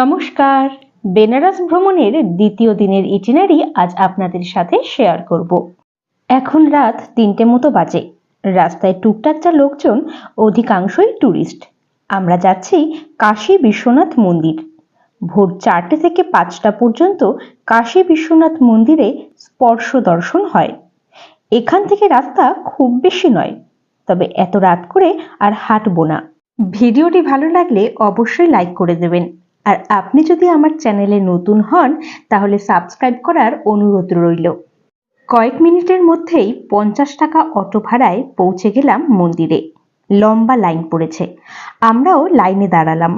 নমস্কার। বেনারস ভ্রমণের দ্বিতীয় দিনের ইটিনারি আজ আপনাদের সাথে শেয়ার করব। এখন রাত তিনটে মতো বাজে। রাস্তায় টুকটাক যা লোকজন, অধিকাংশই ট্যুরিস্ট আমরা যাচ্ছি কাশী বিশ্বনাথ মন্দির। ভোর চারটে থেকে পাঁচটা পর্যন্ত কাশী বিশ্বনাথ মন্দিরে স্পর্শ দর্শন হয়। এখান থেকে রাস্তা খুব বেশি নয়, তবে এত রাত করে আর হাঁটবো না। ভিডিওটি ভালো লাগলে অবশ্যই লাইক করে দেবেন। আর আপনি যদি আমার চ্যানেলে নতুন হন, তাহলে সাবস্ক্রাইব করার অনুরোধ রইল। কয়েক মিনিটের মধ্যেই পঞ্চাশ টাকা অটো ভাড়ায় পৌঁছে গেলাম মন্দিরে। লম্বা লাইন পড়েছে। আমরাও লাইনে দাঁড়ালাম।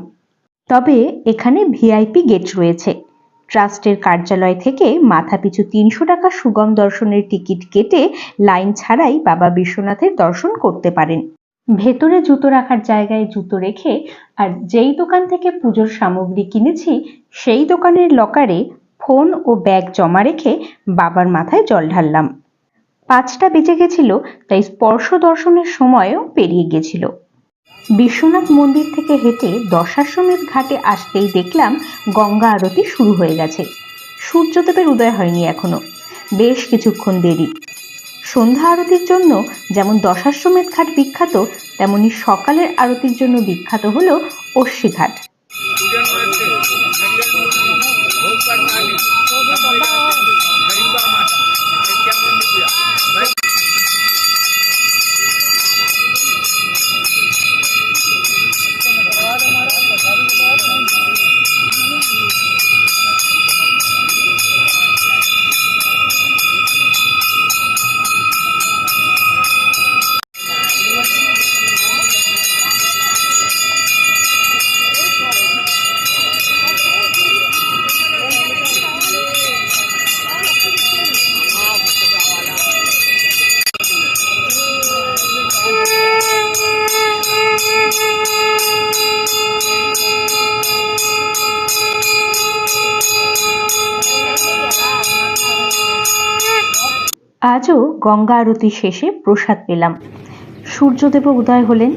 তবে এখানে ভিআইপি গেট রয়েছে। ট্রাস্টের কার্যালয় থেকে মাথাপিছু তিনশো টাকা সুগম দর্শনের টিকিট কেটে লাইন ছাড়াই বাবা বিশ্বনাথের দর্শন করতে পারেন। ভেতরে জুতো রাখার জায়গায় জুতো রেখে আর যেই দোকান থেকে পুজোর সামগ্রী কিনেছি, সেই দোকানের লকারে ফোন ও ব্যাগ জমা রেখে বাবার মাথায় জল ঢাললাম। পাঁচটা বেজে গেছিল, তাই স্পর্শ দর্শনের সময়ও পেরিয়ে গেছিল। বিশ্বনাথ মন্দির থেকে হেঁটে দশাশ্বমেধ ঘাটে আসতেই দেখলাম গঙ্গা আরতি শুরু হয়ে গেছে। সূর্যদেবের উদয় হয়নি এখনও। বেশ কিছুক্ষণ দেরি। সন্ধ্যা আরতির জন্য যেমন দশাশ্বমেধ ঘাট বিখ্যাত তেমনি সকালের আরতির জন্য বিখ্যাত হলো অশ্বী আজও গঙ্গা আরতি শেষে প্রসাদ পেলাম। সূর্যদেব উদয় হলেন।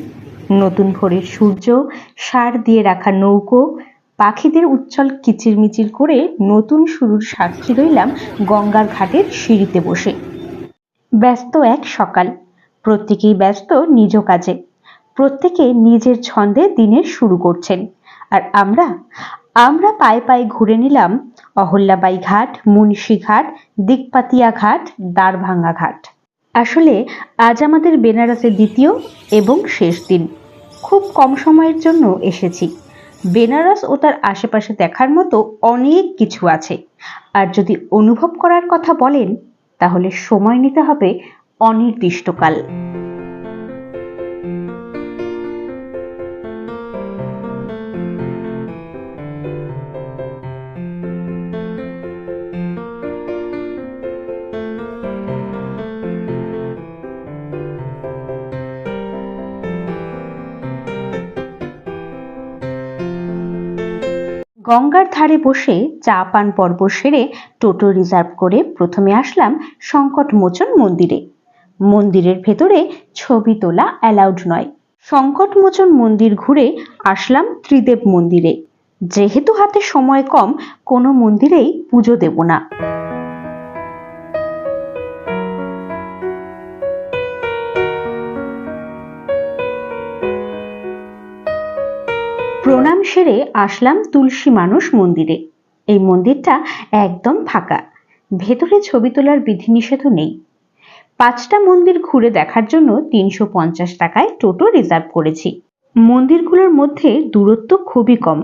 নতুন ভোরের সূর্য, সার দিয়ে রাখা নৌকো, পাখিদের উচ্ছল কিচিরমিচির করে নতুন শুরুর সাক্ষী রইলাম গঙ্গার ঘাটের সিঁড়িতে বসে। ব্যস্ত এক সকাল। প্রত্যেকেই ব্যস্ত নিজ কাজে। প্রত্যেকে নিজের ছন্দে দিনের শুরু করছেন। আর আমরা আমরা পায়ে পায়ে ঘুরে নিলাম অহল্যাবাই ঘাট, মুন্সি ঘাট, দিকপাতিয়া ঘাট দ্বারভাঙ্গা ঘাট। আসলে আজ আমাদের বেনারসের দ্বিতীয় এবং শেষ দিন। খুব কম সময়ের জন্য এসেছি। বেনারস ও তার আশেপাশে দেখার মতো অনেক কিছু আছে। আর যদি অনুভব করার কথা বলেন, তাহলে সময় নিতে হবে অনির্দিষ্টকাল। গঙ্গার ধারে বসে চা পান পর্ব সেরে টোটো রিজার্ভ করে প্রথমে আসলাম সংকটমোচন মন্দিরে। মন্দিরের ভেতরে ছবি তোলা অ্যালাউড নয়। সংকটমোচন মন্দির ঘুরে আসলাম ত্রিদেব মন্দিরে। যেহেতু হাতে সময় কম, কোনো মন্দিরেই পুজো দেব না। প্রণাম সেরে আসলাম তুলসী মানুষ মন্দিরে। এই মন্দিরটা একদম ফাঁকা। ভেতরে ছবি তোলার বিধিনিষেধও নেই। পাঁচটা মন্দির ঘুরে দেখার জন্য তিনশো পঞ্চাশ টাকায় টোটো রিজার্ভ করেছি। মন্দিরগুলোর মধ্যে দূরত্ব খুবই কম।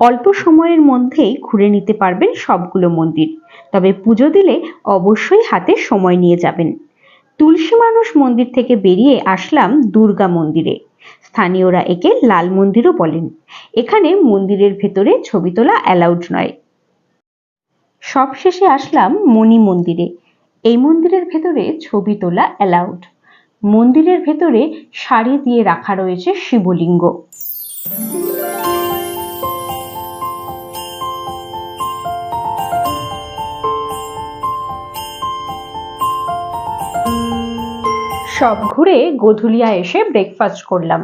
অল্প সময়ের মধ্যেই ঘুরে নিতে পারবেন সবগুলো মন্দির। তবে পুজো দিলে অবশ্যই হাতে সময় নিয়ে যাবেন। তুলসী মানুষ মন্দির থেকে বেরিয়ে আসলাম দুর্গা মন্দিরে। স্থানীয়রা একে লাল মন্দিরও বলেন। এখানে মন্দিরের ভেতরে ছবি তোলা অ্যালাউড নয়। সবশেষে আসলাম মণি মন্দিরে। এই মন্দিরের ভেতরে ছবি তোলা অ্যালাউড। মন্দিরের ভেতরে শাড়ি দিয়ে রাখা রয়েছে শিবলিঙ্গ। সব ঘুরে গধুলিয়া এসে ব্রেকফাস্ট করলাম।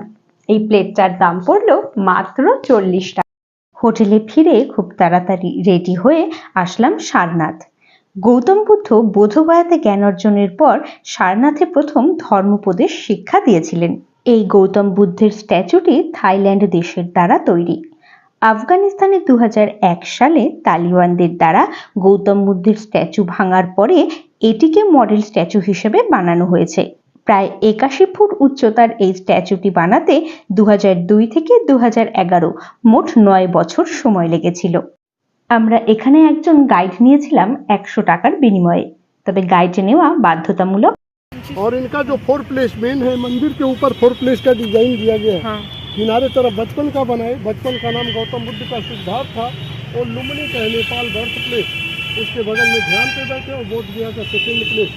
এই প্লেটটার দাম পড়ল মাত্র চল্লিশ টাকা। হোটেলে ফিরে খুব তাড়াতাড়ি রেডি হয়ে আসলাম সারনাথ। গৌতম বুদ্ধ বোধগয়াতে জ্ঞান অর্জনের পর সারনাথে প্রথম ধর্মোপদেশ শিক্ষা দিয়েছিলেন। এই গৌতম বুদ্ধের স্ট্যাচুটি থাইল্যান্ড দেশের দ্বারা তৈরি। আফগানিস্তানে দু হাজার এক সালে তালিবানদের দ্বারা গৌতম বুদ্ধের স্ট্যাচু ভাঙার পরে এটিকে মডেল স্ট্যাচু হিসেবে বানানো হয়েছে। প্রায় একাশি ফুট উচ্চতার এই স্ট্যাচুটি বানাতে দু থেকে দু মোট নয় বছর সময় লেগেছিল আমরা এখানে একজন গাইড নিয়েছিলাম একশো টাকার বিনিময়ে তবে গাইড নেওয়া বাধ্যতামূলক और इनका जो फोर प्लेस मेन है मंदिर के ऊपर फोर प्लेस का डिजाइन दिया गया है किनारे तरफ बचपन का बनाए बचपन का नाम गौतम बुद्ध का सिद्धार्थ था और लुम्बिनी का है नेपाल बर्थ प्लेस उसके बगल में ध्यान पे बैठे और बोध गया का सेकेंड प्लेस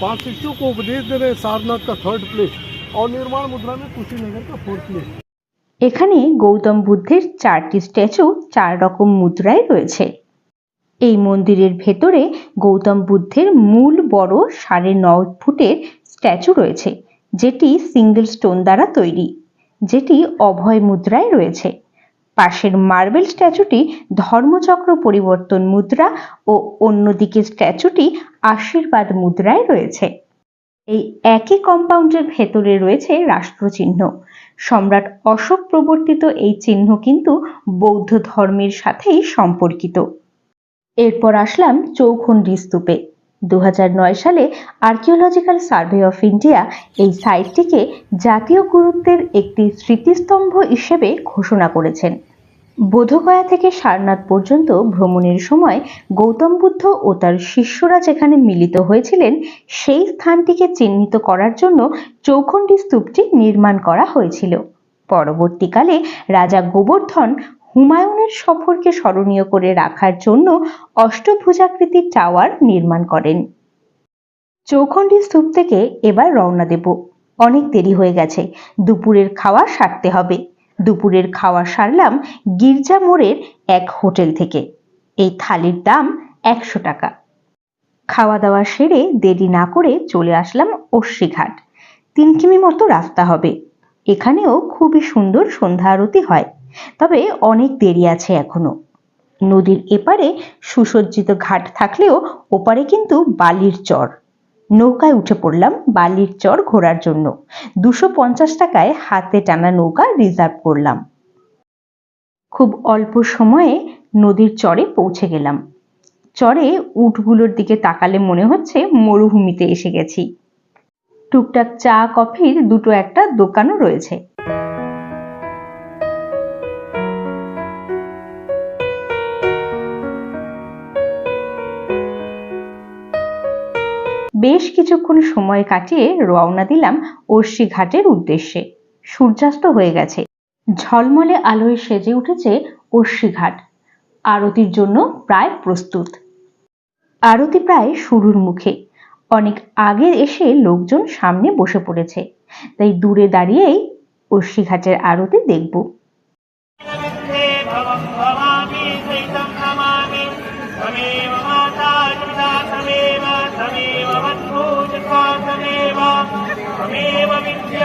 पांच शिष्यों को उपदेश दे रहे हैं सारनाथ का थर्ड प्लेस और निर्माण मुद्रा में कुशीनगर का फोर्थ प्लेस এখানে গৌতম বুদ্ধের চারটি স্ট্যাচু চার রকম মুদ্রায় রয়েছে এই মন্দিরের ভেতরে গৌতম বুদ্ধের মূল বড় সাড়ে নয় ফুটের স্ট্যাচু রয়েছে যেটি সিঙ্গেল স্টোন দ্বারা তৈরি যেটি অভয় মুদ্রায় রয়েছে পাশের মার্বেল স্ট্যাচুটি ধর্মচক্র পরিবর্তন মুদ্রা ও অন্যদিকে স্ট্যাচুটি আশীর্বাদ মুদ্রায় রয়েছে। এই একই কম্পাউন্ডের ভেতরে রয়েছে রাষ্ট্রচিহ্ন। সম্রাট অশোক প্রবর্তিত এই চিহ্ন কিন্তু বৌদ্ধ ধর্মের সাথেই সম্পর্কিত। এরপর আসলাম চৌখণ্ডী স্তূপে। দু সালে আর্কিওলজিক্যাল সার্ভে অফ ইন্ডিয়া এই সাইটটিকে জাতীয় গুরুত্বের একটি স্মৃতিস্তম্ভ হিসেবে ঘোষণা করেছেন। বোধগয়া থেকে সারনাথ পর্যন্ত ভ্রমণের সময় গৌতম বুদ্ধ ও তার শিষ্যরা যেখানে মিলিত হয়েছিলেন, সেই স্থানটিকে চিহ্নিত করার জন্য চৌখণ্ডী স্তূপটি নির্মাণ করা হয়েছিল। পরবর্তীকালে রাজা গোবর্ধন হুমায়ুনের সফরকে স্মরণীয় করে রাখার জন্য অষ্টভুজাকৃতির টাওয়ার নির্মাণ করেন। চৌখণ্ডী স্তূপ থেকে এবার রওনা দেব। অনেক দেরি হয়ে গেছে। দুপুরের খাওয়া সারতে হবে। দুপুরের খাওয়া সারলাম গির্জা মোড়ের এক হোটেল থেকে। এই থালির দাম একশো টাকা। খাওয়া দাওয়া সেরে দেরি না করে চলে আসলাম অশ্বিঘাট তিন কিমি মতো রাস্তা হবে। এখানেও খুবই সুন্দর সন্ধ্যা আরতি হয়। তবে অনেক দেরি আছে এখনও। নদীর এপারে সুসজ্জিত ঘাট থাকলেও ওপারে কিন্তু বালির চর। নৌকায় উঠে পড়লাম বালির চর ঘোরার জন্য। দুশো পঞ্চাশ টাকায় হাতে টানা নৌকা রিজার্ভ করলাম। খুব অল্প সময়ে নদীর চরে পৌঁছে গেলাম। চরে উটগুলোর দিকে তাকালে মনে হচ্ছে মরুভূমিতে এসে গেছি। টুকটাক চা, কফির দুটো একটা দোকানও রয়েছে। বেশ কিছুক্ষণ সময় কাটিয়ে রওনা দিলাম অর্শি ঘাটের উদ্দেশ্যে। সূর্যাস্ত হয়ে গেছে। ঝলমলে আলোয় সেজে উঠেছে অর্শি ঘাট। আরতির জন্য প্রায় প্রস্তুত। আরতি প্রায় শুরুর মুখে। অনেক আগে এসে লোকজন সামনে বসে পড়েছে। তাই দূরে দাঁড়িয়েই অর্শি ঘাটের আরতি দেখব े।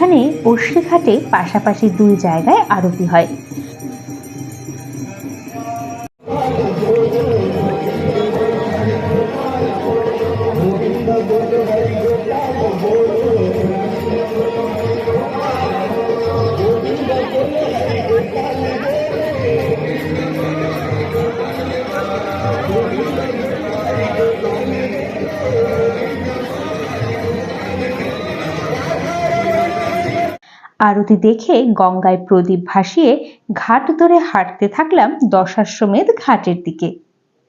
এখানে অর্শি ঘাটে পাশাপাশি দুই জায়গায় আরতি হয়। আরতি দেখে গঙ্গায় প্রদীপ ভাসিয়ে ঘাট ধরে হাঁটতে থাকলাম দশাশ্বমেধ ঘাটের দিকে।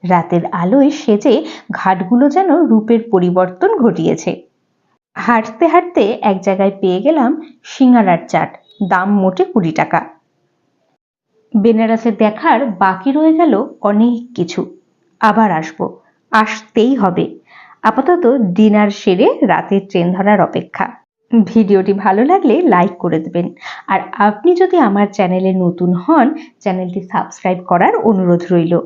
রাতের আলোয় সেজে ঘাটগুলো যেন রূপের পরিবর্তন ঘটিয়েছে। হাঁটতে হাঁটতে এক জায়গায় পেয়ে গেলাম সিঙ্গারার চাট, দাম মোটে কুড়ি টাকা। বেনারসে দেখার বাকি রয়ে গেল অনেক কিছু। আবার আসব, আসতেই হবে। আপাতত ডিনার সেরে রাতের ট্রেন ধরার অপেক্ষা। ভিডিওটি ভালো লাগলে লাইক করে দেবেন। আর আপনি যদি আমার চ্যানেলে নতুন হন, চ্যানেলটি সাবস্ক্রাইব করার অনুরোধ রইল।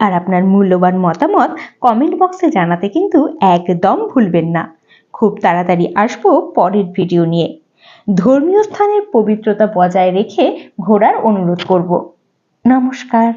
আর আপনার মূল্যবান মতামত কমেন্ট বক্সে জানাতে কিন্তু একদম ভুলবেন না। খুব তাড়াতাড়ি আসব পরের ভিডিও নিয়ে। ধর্মীয় স্থানের পবিত্রতা বজায় রেখে ঘোরার অনুরোধ করব। নমস্কার।